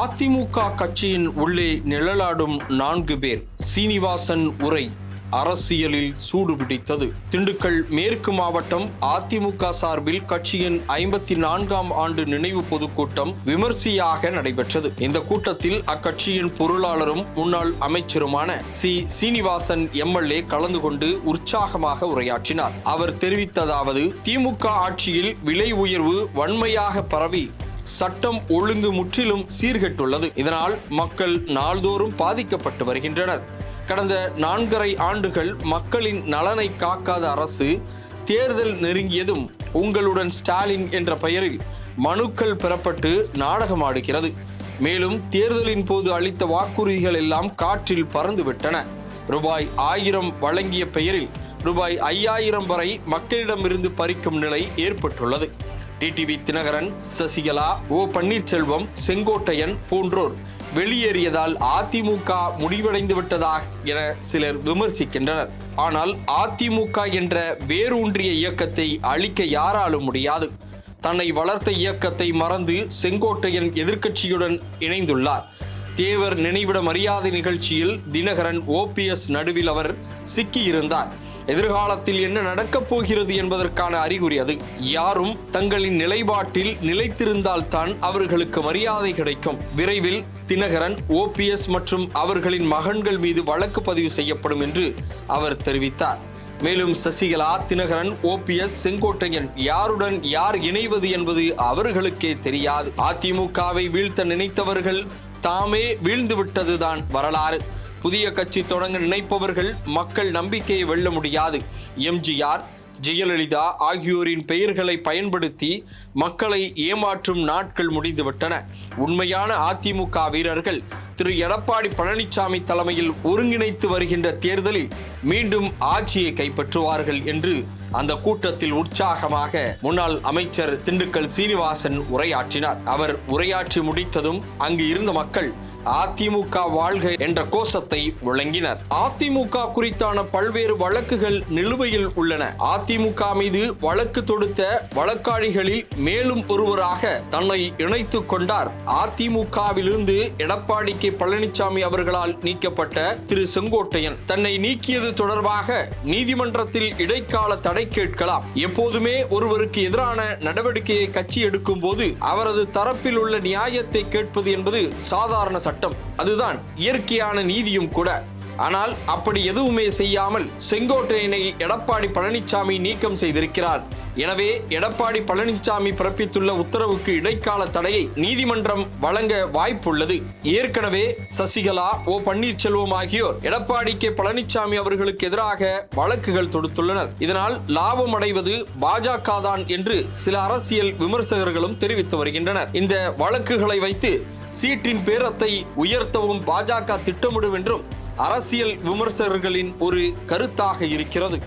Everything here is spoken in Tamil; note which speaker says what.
Speaker 1: அதிமுக கட்சியின் உள்ளே நிழலாடும் நான்கு பேர் சீனிவாசன் உரை அரசியலில் சூடுபிடித்தது. திண்டுக்கல் மேற்கு மாவட்டம் அதிமுக சார்பில் கட்சியின் ஐம்பத்தி நான்காம் ஆண்டு நினைவு பொதுக்கூட்டம் விமர்சையாக நடைபெற்றது. இந்த கூட்டத்தில் அக்கட்சியின் பொருளாளரும் முன்னாள் அமைச்சருமான சி. சீனிவாசன் எம்எல்ஏ கலந்து கொண்டு உற்சாகமாக உரையாற்றினார். அவர் தெரிவித்ததாவது திமுக ஆட்சியில் விலை உயர்வு வன்மையாக பரவி சட்டம் ஒழுங்கு முற்றிலும் சீர்கெட்டுள்ளது. இதனால் மக்கள் நாள்தோறும் பாதிக்கப்பட்டு வருகின்றனர். கடந்த நான்கரை ஆண்டுகள் மக்களின் நலனை காக்காத அரசு தேர்தல் நெருங்கியதும் உங்களுடன் ஸ்டாலின் என்ற பெயரில் மனுக்கள் பெறப்பட்டு நாடகமாடுகிறது. மேலும் தேர்தலின் போது அளித்த வாக்குறுதிகள் எல்லாம் காற்றில் பறந்துவிட்டன. ரூபாய் ஆயிரம் வழங்கிய பெயரில் ரூபாய் ஐயாயிரம் வரை மக்களிடமிருந்து பறிக்கும் நிலை ஏற்பட்டுள்ளது. டிடிவி தினகரன் சசிகலா ஓ பன்னீர்செல்வம் செங்கோட்டையன் போன்றோர் வெளியேறியதால் அதிமுக முடிவடைந்து விட்டதா என சிலர் விமர்சிக்கின்றனர். ஆனால் அதிமுக என்ற வேரூன்றிய இயக்கத்தை அழிக்க யாராலும் முடியாது. தன்னை வளர்த்த இயக்கத்தை மறந்து செங்கோட்டையன் எதிர்க்கட்சியுடன் இணைந்துள்ளார். தேவர் நினைவிட மரியாதை நிகழ்ச்சியில் தினகரன் ஓபிஎஸ் நடுவில் அவர் சிக்கியிருந்தார். எதிர்காலத்தில் என்ன நடக்கப் போகிறது என்பதற்கான அறிகுறி அது. யாரும் தங்களின் நிலைப்பாட்டில் நிலைத்திருந்தால்தான் அவர்களுக்கு மரியாதை கிடைக்கும். விரைவில் தினகரன் ஓபிஎஸ் மற்றும் அவர்களின் மகன்கள் மீது வழக்கு பதிவு செய்யப்படும் என்று அவர் தெரிவித்தார். மேலும் சசிகலா தினகரன் ஓபிஎஸ் செங்கோட்டையன் யாருடன் யார் இணைவது என்பது அவர்களுக்கே தெரியாது. அதிமுகவை வீழ்த்த நினைத்தவர்கள் தாமே வீழ்ந்து விட்டதுதான் வரலாறு. புதிய கட்சி தொடங்க நினைப்பவர்கள் மக்கள் நம்பிக்கையை வெல்ல முடியாது. எம்ஜிஆர் ஜெயலலிதா ஆகியோரின் பெயர்களை பயன்படுத்தி மக்களை ஏமாற்றும் நாட்கள் முடிந்துவிட்டன. உண்மையான அதிமுக வீரர்கள் திரு. எடப்பாடி பழனிசாமி தலைமையில் ஒருங்கிணைத்து வருகின்ற தேர்தலில் மீண்டும் ஆட்சியை கைப்பற்றுவார்கள் என்று அந்த கூட்டத்தில் உற்சாகமாக முன்னாள் அமைச்சர் திண்டுக்கல் சீனிவாசன் உரையாற்றினார். அவர் உரையாற்றி முடித்ததும் அங்கு இருந்த மக்கள் அதிமுக வாழ்க என்ற கோஷத்தை முழங்கினர். அதிமுக குறித்தான பல்வேறு வழக்குகள் நிலுவையில் உள்ளன. அதிமுக மீது வழக்கு தொடுத்த வழக்காளிகளில் மேலும் ஒருவராக தன்னை இணைத்துக் கொண்டார். அதிமுகவிலிருந்து எடப்பாடி கே பழனிசாமி அவர்களால் நீக்கப்பட்ட திரு செங்கோட்டையன். தன்னை நீக்கியது தொடர்பாக நீதிமன்றத்தில் இடைக்கால தடை கேட்கலாம். எப்போதுமே ஒருவருக்கு எதிரான நடவடிக்கையை கட்சி எடுக்கும் போது அவரது தரப்பில் உள்ள நியாயத்தை கேட்பது என்பது சாதாரண சட்டம். அதுதான் இயற்கையான நீதியும் கூட. ஆனால் அப்படி எதுவுமே செய்யாமல் செங்கோட்டையனை எடப்பாடி பழனிசாமி நீக்கம் செய்திருக்கிறார். எனவே எடப்பாடி பழனிசாமி பிறப்பித்துள்ள உத்தரவுக்கு இடைக்கால தடையை நீதிமன்றம் வழங்க வாய்ப்புள்ளது. ஏற்கனவே சசிகலா ஓ பன்னீர்செல்வம் ஆகியோர் எடப்பாடி கே பழனிசாமி அவர்களுக்கு எதிராக வழக்குகள் தொடுத்துள்ளனர். இதனால் லாபம் அடைவது பாஜக தான் என்று சில அரசியல் விமர்சகர்களும் தெரிவித்து வருகின்றனர். இந்த வழக்குகளை வைத்து சீட்டின் பேரத்தை உயர்த்தவும் பாஜக திட்டமிடும் என்றும் அரசியல் விமர்சகர்களின் ஒரு கருத்தாக இருக்கிறது.